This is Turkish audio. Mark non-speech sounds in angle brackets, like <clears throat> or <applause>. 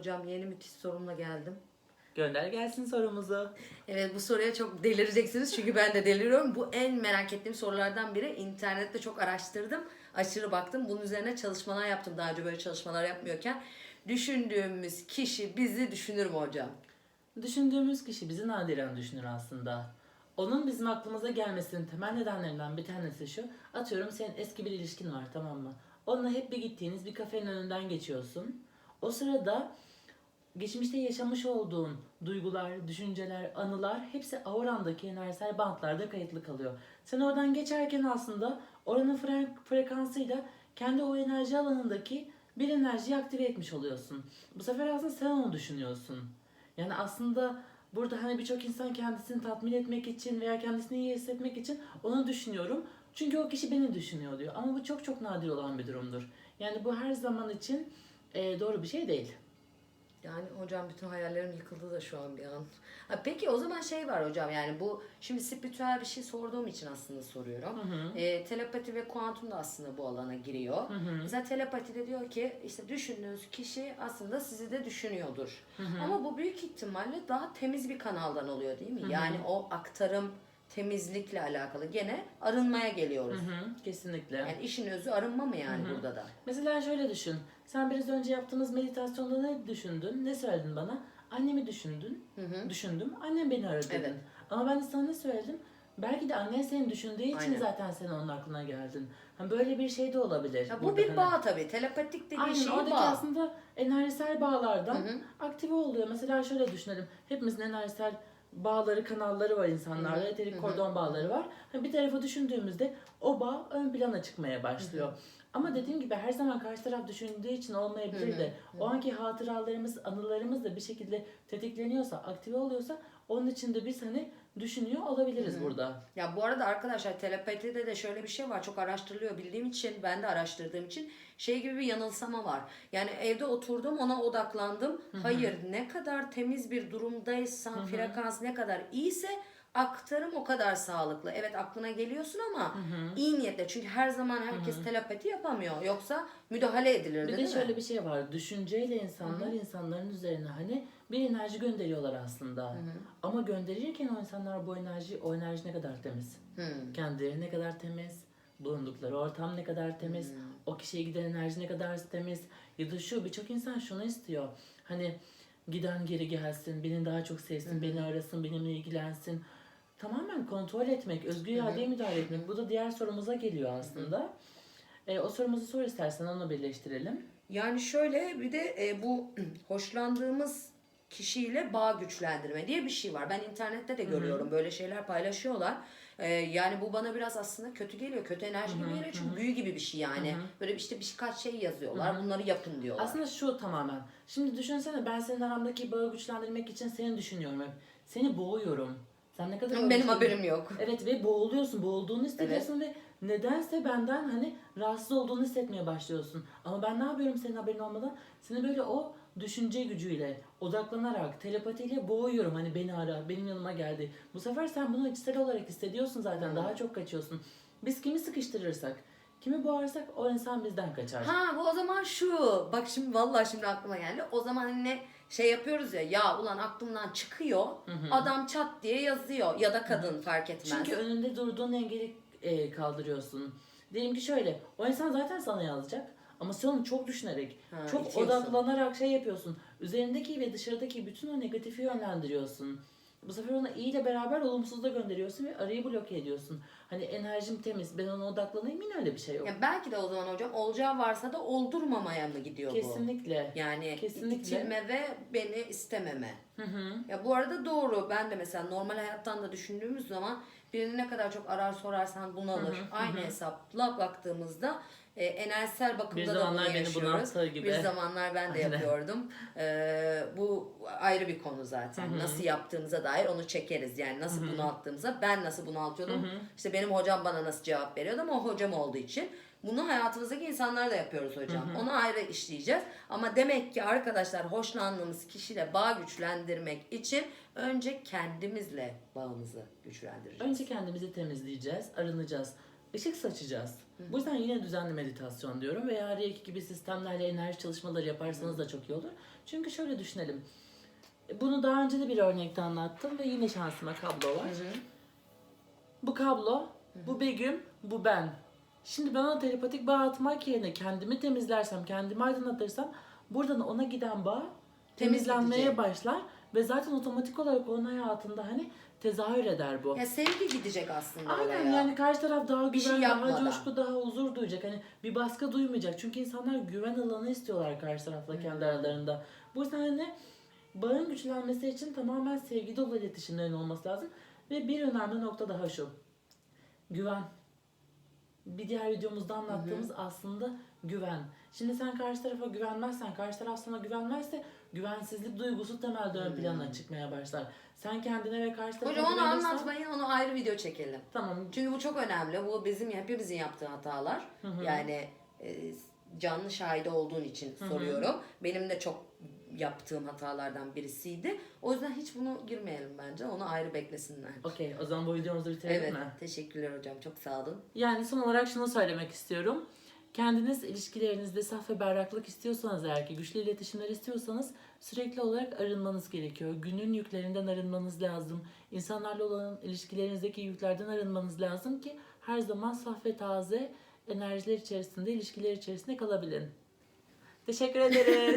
Hocam yeni müthiş sorumla geldim. Gönder gelsin sorumuzu. Evet bu soruya çok delireceksiniz çünkü ben de deliriyorum. Bu en merak ettiğim sorulardan biri. İnternette çok araştırdım. Aşırı baktım. Bunun üzerine çalışmalar yaptım. Daha önce böyle çalışmalar yapmıyorken. Düşündüğümüz kişi bizi düşünür mü hocam? Düşündüğümüz kişi bizi nadiren düşünür aslında. Onun bizim aklımıza gelmesinin temel nedenlerinden bir tanesi şu. Atıyorum senin eski bir ilişkin var tamam mı? Onunla hep bir gittiğiniz bir kafenin önünden geçiyorsun. O sırada geçmişte yaşamış olduğun duygular, düşünceler, anılar hepsi aurandaki enerjisel bantlarda kayıtlı kalıyor. Sen oradan geçerken aslında oranın fre- frekansıyla kendi o enerji alanındaki bir enerjiyi aktive etmiş oluyorsun. Bu sefer aslında sen onu düşünüyorsun. Yani aslında burada hani birçok insan kendisini tatmin etmek için veya kendisini iyi hissetmek için onu düşünüyorum. Çünkü o kişi beni düşünüyor diyor. Ama bu çok çok nadir olan bir durumdur. Yani bu her zaman için e, doğru bir şey değil. Yani hocam bütün hayallerim yıkıldı da şu an bir an. Ha, peki o zaman şey var hocam yani bu şimdi spiritüel bir şey sorduğum için aslında soruyorum. Ee, telepati ve kuantum da aslında bu alana giriyor. Mesela telepati de diyor ki işte düşündüğünüz kişi aslında sizi de düşünüyordur. Ama bu büyük ihtimalle daha temiz bir kanaldan oluyor değil mi? Yani o aktarım temizlikle alakalı gene arınmaya geliyoruz. Hı hı, kesinlikle. Yani işin özü arınma mı yani burada da? Mesela şöyle düşün. Sen biraz önce yaptığımız meditasyonda ne düşündün? Ne söyledin bana? Annemi düşündün. Düşündüm. Annem beni aradı dedin. Evet. Ama ben de sana ne söyledim? Belki de annen seni düşündüğü için Aynen. zaten sen onun aklına geldin. Hani böyle bir şey de olabilir. Ya bu Burada bir hani- bağ tabii. Telepatik dediği Aynen şey oradaki bağ. aslında enerjisel bağlardan aktive oluyor. Mesela şöyle düşünelim. Hepimizin enerjisel bağları, kanalları var insanlarda. Eterik kordon bağları var. Hani Bir tarafa düşündüğümüzde o bağ ön plana çıkmaya başlıyor. Ama dediğim gibi her zaman karşı taraf düşündüğü için olmayabilir de o anki hatıralarımız, anılarımız da bir şekilde tetikleniyorsa, aktive oluyorsa onun için de biz hani düşünüyor olabiliriz burada. Ya bu arada arkadaşlar telepatide de şöyle bir şey var. Çok araştırılıyor bildiğim için, ben de araştırdığım için şey gibi bir yanılsama var. Yani evde oturdum ona odaklandım. Hayır ne kadar temiz bir durumdaysan, frekans ne kadar iyiyse aktarım o kadar sağlıklı. Evet aklına geliyorsun ama iyi niyetle. Çünkü her zaman herkes telepati yapamıyor. Yoksa müdahale edilir Bir de değil mi? şöyle bir şey var. Düşünceyle insanlar insanların üzerine hani bir enerji gönderiyorlar aslında. Ama gönderirken o insanlar bu enerji, o enerji ne kadar temiz. Kendileri ne kadar temiz. Bulundukları ortam ne kadar temiz. O kişiye giden enerji ne kadar temiz. Ya da şu birçok insan şunu istiyor. Hani giden geri gelsin, beni daha çok sevsin, beni arasın, benimle ilgilensin. Tamamen kontrol etmek, özgür iradeye müdahale etmek. Bu da diğer sorumuza geliyor aslında. E, o sorumuzu sor istersen onu birleştirelim. Yani şöyle bir de e, bu <clears throat> hoşlandığımız kişiyle bağ güçlendirme diye bir şey var. Ben internette de görüyorum böyle şeyler paylaşıyorlar. E, yani bu bana biraz aslında kötü geliyor. Kötü enerji gibi geliyor çünkü büyü gibi bir şey yani. Böyle işte birkaç şey yazıyorlar. Bunları yapın diyorlar. Aslında şu tamamen. Şimdi düşünsene ben senin aramdaki bağı güçlendirmek için seni düşünüyorum hep. Seni boğuyorum. Sen ne kadar benim haberim yok. Evet ve boğuluyorsun. Boğulduğunu hissediyorsun ve nedense benden hani rahatsız olduğunu hissetmeye başlıyorsun. Ama ben ne yapıyorum senin haberin olmadan? Seni böyle o düşünce gücüyle, odaklanarak, telepatiyle boğuyorum. Hani beni ara, benim yanıma geldi. Bu sefer sen bunu içsel olarak hissediyorsun zaten. Daha çok kaçıyorsun. Biz kimi sıkıştırırsak, kimi boğarsak o insan bizden kaçar. Ha bu o zaman şu. Bak şimdi vallahi şimdi aklıma geldi. O zaman hani şey yapıyoruz ya ya ulan aklımdan çıkıyor. Adam çat diye yazıyor ya da kadın fark etmez. Çünkü önünde durduğun engeli e, kaldırıyorsun. Diyelim ki şöyle, o insan zaten sana yazacak. Ama sen onu çok düşünerek, Ha, çok itiyorsun. odaklanarak şey yapıyorsun. Üzerindeki ve dışarıdaki bütün o negatifi yönlendiriyorsun. Bu sefer onu iyi ile beraber olumsuz da gönderiyorsun ve arayı bloke ediyorsun. Hani enerjim temiz, ben ona odaklanayım yine öyle bir şey yok. Ya belki de o zaman hocam olacağı varsa da oldurmamaya mı gidiyor bu? Kesinlikle. Yani Kesinlikle. itilme ve beni istememe. Hı hı. Ya bu arada doğru. Ben de mesela normal hayattan da düşündüğümüz zaman birini ne kadar çok arar sorarsan bunalır. Aynı hesapla baktığımızda e, enerjisel bakımda Bir da zamanlar bunu beni yaşıyoruz. bunalttığı gibi. Bir zamanlar ben de Aynen. yapıyordum. E, bu ayrı bir konu zaten. Nasıl yaptığımıza dair onu çekeriz. Yani nasıl bunalttığımıza ben nasıl bunaltıyordum. İşte benim hocam bana nasıl cevap veriyordu ama o hocam olduğu için. Bunu hayatımızdaki insanlar da yapıyoruz hocam. Onu ayrı işleyeceğiz. Ama demek ki arkadaşlar hoşlandığımız kişiyle bağ güçlendirmek için önce kendimizle bağımızı güçlendireceğiz. Önce kendimizi temizleyeceğiz, arınacağız. Işık saçacağız. Bu yüzden yine düzenli meditasyon diyorum veya Reiki gibi sistemlerle enerji çalışmaları yaparsanız da çok iyi olur. Çünkü şöyle düşünelim. Bunu daha önce de bir örnekte anlattım ve yine şansıma kablo var. Bu kablo, bu Begüm, bu ben. Şimdi ben ona telepatik bağ atmak yerine kendimi temizlersem, kendimi aydınlatırsam buradan ona giden bağ Temiz temizlenmeye gidecek. başlar ve zaten otomatik olarak onun hayatında hani tezahür eder bu. Ya sevgi gidecek aslında Aynen oraya. yani karşı taraf daha Bir şey güven, daha yapmadan. coşku, daha huzur duyacak. Hani bir baskı duymayacak. Çünkü insanlar güven alanı istiyorlar karşı tarafla kendi aralarında. Bu yüzden hani bağın güçlenmesi için tamamen sevgi dolu iletişimlerin olması lazım. Ve bir önemli nokta daha şu. Güven. Bir diğer videomuzda anlattığımız aslında güven. Şimdi sen karşı tarafa güvenmezsen, karşı taraf sana güvenmezse güvensizlik duygusu temelde ön plana çıkmaya başlar. Sen kendine ve karşı tarafa Hocam onu güvenirsen- anlatmayın, onu ayrı video çekelim. Tamam. Çünkü bu çok önemli. Bu bizim hepimizin yaptığı hatalar. Yani e, canlı şahide olduğun için soruyorum. Benim de çok yaptığım hatalardan birisiydi. O yüzden hiç bunu girmeyelim bence. Onu ayrı beklesinler. Okey o zaman bu videomuzu bitirelim Evet. mi? Teşekkürler hocam. Çok sağ olun. Yani son olarak şunu söylemek istiyorum. Kendiniz ilişkilerinizde saf ve berraklık istiyorsanız eğer ki güçlü iletişimler istiyorsanız sürekli olarak arınmanız gerekiyor. Günün yüklerinden arınmanız lazım. İnsanlarla olan ilişkilerinizdeki yüklerden arınmanız lazım ki her zaman saf ve taze enerjiler içerisinde, ilişkiler içerisinde kalabilin. Teşekkür ederiz. <laughs>